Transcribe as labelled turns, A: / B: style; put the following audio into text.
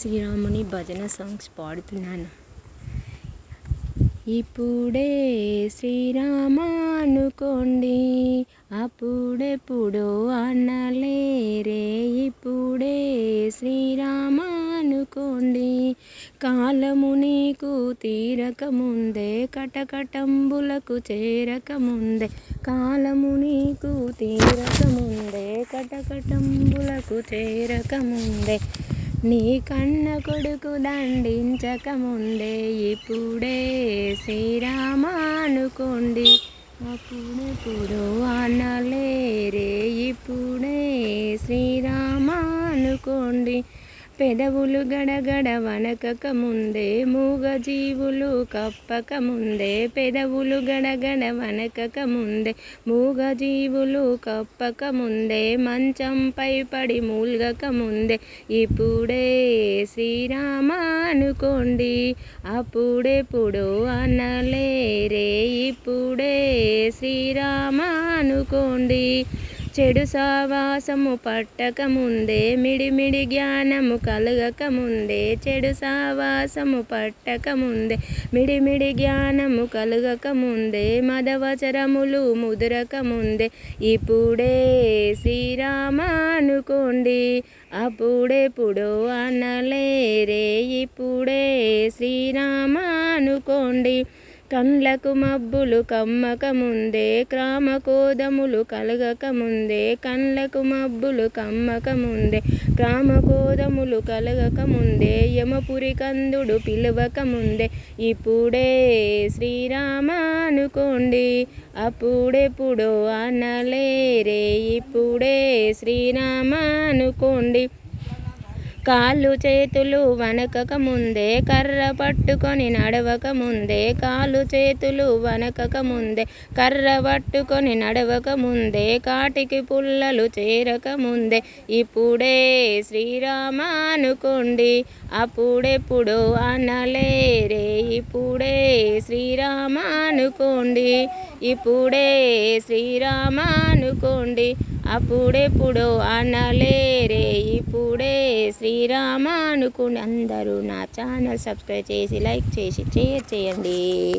A: శ్రీరాముని భజన సాంగ్స్ పాడుతున్నాను. ఇప్పుడే శ్రీరామ అనుకోండి అప్పుడెప్పుడు అనలేరే ఇప్పుడే శ్రీరామ అనుకోండి కాలము నీకు తీరకముందే కటకటంబులకు చేరకముందే. కాలము నీకు తీరక ముందే కటకటంబులకు చేరకముందే. నీ కన్న కొడుకు దండించక ముందే ఇప్పుడే శ్రీరామ అనుకోండి అప్పుడెప్పుడు అనలేరే ఇప్పుడే శ్రీరామ అనుకోండి పెదవులు గడగడ వనకక ముందే మూగ జీవులు కప్పక ముందే పెదవులు గడగడ వనకక ముందే మూగ జీవులు కప్పక ముందే మంచంపై పడి మూల్గక ముందే ఇప్పుడే శ్రీరామ అనుకోండి అప్పుడెప్పుడు అనలేరే. ఇప్పుడే శ్రీరామ అనుకోండి చెడు సావాసము పట్టక ముందే మిడిమిడి జ్ఞానము కలగక ముందే చెడు సావాసము పట్టక ముందే మిడిమిడి జ్ఞానము కలగక ముందే మదవచరములు ముదురక ముందే ఇప్పుడే శ్రీరామ అనుకోండి అప్పుడెప్పుడో అనలేరే. ఇప్పుడే శ్రీరామ అనుకోండి కండ్లకు మబ్బులు కమ్మక ముందే క్రామకోదములు కలగక ముందే కండ్లకు మబ్బులు కమ్మక ముందే క్రామకోదములు కలగక ముందే యమపురి కందుడు పిలవక ముందే ఇప్పుడే శ్రీరామ అనుకోండి అప్పుడెప్పుడో అనలేరే. ఇప్పుడే శ్రీరామ అనుకోండి కాళ్ళు చేతులు వనకక ముందే కర్ర పట్టుకొని నడవక ముందే కాళ్ళు చేతులు వనకక ముందే కర్ర పట్టుకొని నడవక ముందే కాటికి పుల్లలు చేరక ముందే. ఇప్పుడే శ్రీరామ అనుకోండి అప్పుడెప్పుడు అనలేరే. ఇప్పుడే శ్రీరామ అనుకోండి ఇప్పుడే శ్రీరామ అనుకోండి అప్పుడెప్పుడు అనలేరే. ఇప్పుడే శ్రీరామ అనుకోండి అందరూ నా ఛానల్ సబ్స్క్రైబ్ చేసి లైక్ చేసి షేర్ చేయండి.